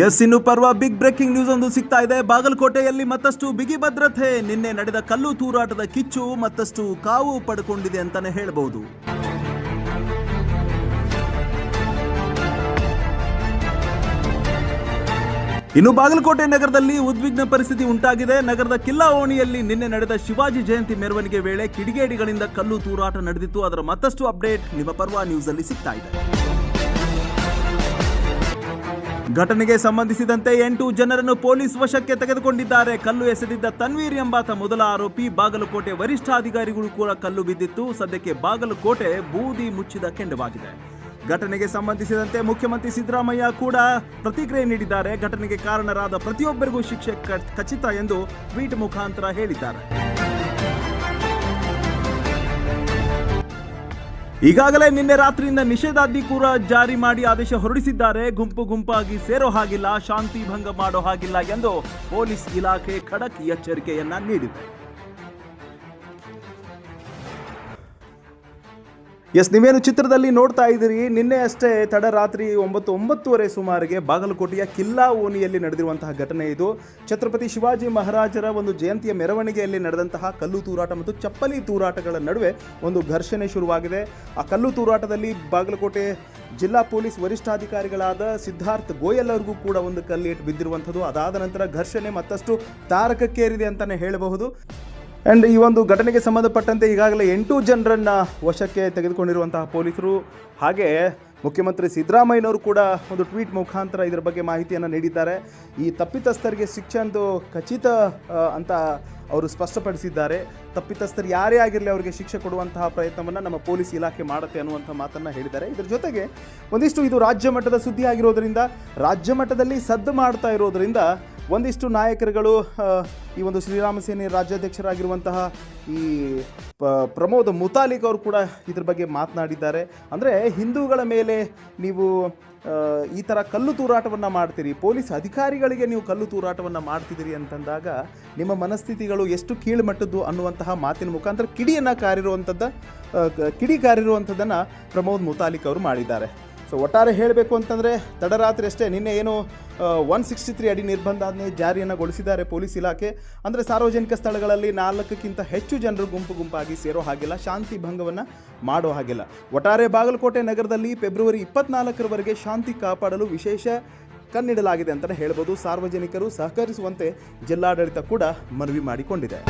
S ಇನ್ನು ಪರ್ವ big breaking news ಒಂದು ಸಿಗ್ತಾ ಇದೆ. ಬಾಗಲಕೋಟೆಯಲ್ಲಿ ಮತ್ತಷ್ಟು ಬಿಗಿ ಭದ್ರತೆ, ನಿನ್ನೆ ನಡೆದ ಕಲ್ಲು ತೂರಾಟದ ಕಿಚ್ಚು ಮತ್ತಷ್ಟು ಕಾವು ಪಡ್ಕೊಂಡಿದೆ ಅಂತಾನೆ ಹೇಳಬಹುದು ಇನ್ನು ಬಾಗಲಕೋಟೆ ನಗರದಲ್ಲಿ ಉದ್ವಿಗ್ನ ಪರಿಸ್ಥಿತಿ ಉಂಟಾಗಿದೆ. ನಗರದ ಕಿಲ್ಲಾ ಓಣಿಯಲ್ಲಿ ನಿನ್ನೆ ನಡೆದ ಶಿವಾಜಿ ಜಯಂತಿ ಮೆರವಣಿಗೆ ವೇಳೆ ಕಿಡಿಗೇಡಿಗಳಿಂದ ಕಲ್ಲು ತೂರಾಟ ನಡೆದಿತ್ತು. ಅದರ ಮತ್ತಷ್ಟು ಅಪ್ಡೇಟ್ ನಿಮ್ಮ ಪರ್ವ ನ್ಯೂಸ್ ಅಲ್ಲಿ ಸಿಗ್ತಾ ಇದೆ. ಘಟನೆಗೆ ಸಂಬಂಧಿಸಿದಂತೆ ಎಂಟು ಜನರನ್ನು ಪೊಲೀಸ್ ವಶಕ್ಕೆ ತೆಗೆದುಕೊಂಡಿದ್ದಾರೆ. ಕಲ್ಲು ಎಸೆದಿದ್ದ ತನ್ವೀರ್ ಎಂಬಾತ ಮೊದಲ ಆರೋಪಿ, ಬಾಗಲಕೋಟೆ ವರಿಷ್ಠಾಧಿಕಾರಿಗಳು ಕೂಡ ಕಲ್ಲು ಬಿದ್ದಿತ್ತು. ಸದ್ಯಕ್ಕೆ ಬಾಗಲಕೋಟೆ ಬೂದಿ ಮುಚ್ಚಿದ ಕೆಂಡವಾಗಿದೆ. ಘಟನೆಗೆ ಸಂಬಂಧಿಸಿದಂತೆ ಮುಖ್ಯಮಂತ್ರಿ ಸಿದ್ದರಾಮಯ್ಯ ಕೂಡ ಪ್ರತಿಕ್ರಿಯೆ ನೀಡಿದ್ದಾರೆ. ಘಟನೆಗೆ ಕಾರಣರಾದ ಪ್ರತಿಯೊಬ್ಬರಿಗೂ ಶಿಕ್ಷೆ ಖಚಿತ ಎಂದು ಟ್ವೀಟ್ ಮುಖಾಂತರ ಹೇಳಿದ್ದಾರೆ. ಈಗಾಗಲೇ ನಿನ್ನೆ ರಾತ್ರಿಯಿಂದ ನಿಷೇಧಾಜ್ಞೆ ಕೂಡ ಜಾರಿ ಮಾಡಿ ಆದೇಶ ಹೊರಡಿಸಿದ್ದಾರೆ. ಗುಂಪು ಗುಂಪಾಗಿ ಸೇರೋ ಹಾಗಿಲ್ಲ, ಶಾಂತಿ ಭಂಗ ಮಾಡೋ ಹಾಗಿಲ್ಲ ಎಂದು ಪೊಲೀಸ್ ಇಲಾಖೆ ಖಡಕ್ ಎಚ್ಚರಿಕೆಯನ್ನ ನೀಡಿದೆ. ಎಸ್, ನೀವೇನು ಚಿತ್ರದಲ್ಲಿ ನೋಡ್ತಾ ಇದ್ದೀರಿ? ನಿನ್ನೆ ಅಷ್ಟೇ ತಡರಾತ್ರಿ ಒಂಬತ್ತು, ಒಂಬತ್ತುವರೆ ಸುಮಾರಿಗೆ ಬಾಗಲಕೋಟೆಯ ಕಿಲ್ಲಾ ಓಣಿಯಲ್ಲಿ ನಡೆದಿರುವಂತಹ ಘಟನೆ ಇದು. ಛತ್ರಪತಿ ಶಿವಾಜಿ ಮಹಾರಾಜರ ಒಂದು ಜಯಂತಿಯ ಮೆರವಣಿಗೆಯಲ್ಲಿ ನಡೆದಂತಹ ಕಲ್ಲು ತೂರಾಟ ಮತ್ತು ಚಪ್ಪಲಿ ತೂರಾಟಗಳ ನಡುವೆ ಒಂದು ಘರ್ಷಣೆ ಶುರುವಾಗಿದೆ. ಆ ಕಲ್ಲು ತೂರಾಟದಲ್ಲಿ ಬಾಗಲಕೋಟೆ ಜಿಲ್ಲಾ ಪೊಲೀಸ್ ವರಿಷ್ಠಾಧಿಕಾರಿಗಳಾದ ಸಿದ್ಧಾರ್ಥ್ ಗೋಯಲ್ ಅವರಿಗೂ ಕೂಡ ಒಂದು ಕಲ್ಲೇಟು ಬಿದ್ದಿರುವಂಥದ್ದು. ಅದಾದ ನಂತರ ಘರ್ಷಣೆ ಮತ್ತಷ್ಟು ತಾರಕಕ್ಕೇರಿದೆ ಅಂತಲೇ ಹೇಳಬಹುದು. ಆ್ಯಂಡ್ ಈ ಒಂದು ಘಟನೆಗೆ ಸಂಬಂಧಪಟ್ಟಂತೆ ಈಗಾಗಲೇ ಎಂಟು ಜನರನ್ನು ವಶಕ್ಕೆ ತೆಗೆದುಕೊಂಡಿರುವಂತಹ ಪೊಲೀಸರು, ಹಾಗೆ ಮುಖ್ಯಮಂತ್ರಿ ಸಿದ್ದರಾಮಯ್ಯನವರು ಕೂಡ ಒಂದು ಟ್ವೀಟ್ ಮುಖಾಂತರ ಇದರ ಬಗ್ಗೆ ಮಾಹಿತಿಯನ್ನು ನೀಡಿದ್ದಾರೆ. ಈ ತಪ್ಪಿತಸ್ಥರಿಗೆ ಶಿಕ್ಷೆ ಎಂದು ಖಚಿತ ಅಂತ ಅವರು ಸ್ಪಷ್ಟಪಡಿಸಿದ್ದಾರೆ. ತಪ್ಪಿತಸ್ಥರು ಯಾರೇ ಆಗಿರಲಿ ಅವರಿಗೆ ಶಿಕ್ಷೆ ಕೊಡುವಂತಹ ಪ್ರಯತ್ನವನ್ನು ನಮ್ಮ ಪೊಲೀಸ್ ಇಲಾಖೆ ಮಾಡುತ್ತೆ ಅನ್ನುವಂಥ ಮಾತನ್ನು ಹೇಳಿದ್ದಾರೆ. ಇದರ ಜೊತೆಗೆ ಒಂದಿಷ್ಟು ಇದು ರಾಜ್ಯ ಮಟ್ಟದ ಸುದ್ದಿ ಆಗಿರೋದರಿಂದ ರಾಜ್ಯ ಮಟ್ಟದಲ್ಲಿ ಸದ್ದು ಮಾಡ್ತಾ ಇರೋದ್ರಿಂದ ಒಂದಿಷ್ಟು ನಾಯಕರುಗಳು ಈ ಒಂದು ಶ್ರೀರಾಮ ಸೇನೆ ರಾಜ್ಯಾಧ್ಯಕ್ಷರಾಗಿರುವಂತಹ ಈ ಪ್ರಮೋದ್ ಮುತಾಲಿಕ್ ಅವರು ಕೂಡ ಇದ್ರ ಬಗ್ಗೆ ಮಾತನಾಡಿದ್ದಾರೆ. ಅಂದರೆ ಹಿಂದೂಗಳ ಮೇಲೆ ನೀವು ಈ ಥರ ಕಲ್ಲು ತೂರಾಟವನ್ನು ಮಾಡ್ತೀರಿ, ಪೊಲೀಸ್ ಅಧಿಕಾರಿಗಳಿಗೆ ನೀವು ಕಲ್ಲು ತೂರಾಟವನ್ನು ಮಾಡ್ತಿದ್ದೀರಿ ಅಂತಂದಾಗ ನಿಮ್ಮ ಮನಸ್ಥಿತಿಗಳು ಎಷ್ಟು ಕೀಳುಮಟ್ಟದ್ದು ಅನ್ನುವಂತಹ ಮಾತಿನ ಮುಖಾಂತರ ಕಿಡಿಯನ್ನು ಕಾರಿರುವಂಥದ್ದು ಕಿಡಿ ಕಾರಿರುವಂಥದ್ದನ್ನು ಪ್ರಮೋದ್ ಮುತಾಲಿಕ್ ಅವರು ಮಾಡಿದ್ದಾರೆ. ಸೊ ಒಟ್ಟಾರೆ ಹೇಳಬೇಕು ಅಂತಂದರೆ, ತಡರಾತ್ರಿ ಅಷ್ಟೇ, ನಿನ್ನೆ ಏನು ಒನ್ ಸಿಕ್ಸ್ಟಿ ತ್ರೀ ಅಡಿ ನಿರ್ಬಂಧಾಜ್ಞೆ ಜಾರಿಯನ್ನು ಗೊಳಿಸಿದ್ದಾರೆ ಪೊಲೀಸ್ ಇಲಾಖೆ. ಅಂದರೆ ಸಾರ್ವಜನಿಕ ಸ್ಥಳಗಳಲ್ಲಿ ನಾಲ್ಕಕ್ಕಿಂತ ಹೆಚ್ಚು ಜನರು ಗುಂಪು ಗುಂಪಾಗಿ ಸೇರೋ ಹಾಗಿಲ್ಲ, ಶಾಂತಿ ಭಂಗವನ್ನು ಮಾಡೋ ಹಾಗಿಲ್ಲ. ಒಟ್ಟಾರೆ ಬಾಗಲಕೋಟೆ ನಗರದಲ್ಲಿ ಫೆಬ್ರವರಿ ಇಪ್ಪತ್ನಾಲ್ಕರವರೆಗೆ ಶಾಂತಿ ಕಾಪಾಡಲು ವಿಶೇಷ ಕಣ್ಣಿಡಲಾಗಿದೆ ಅಂತಲೇ ಹೇಳ್ಬೋದು. ಸಾರ್ವಜನಿಕರು ಸಹಕರಿಸುವಂತೆ ಜಿಲ್ಲಾಡಳಿತ ಕೂಡ ಮನವಿ ಮಾಡಿಕೊಂಡಿದೆ.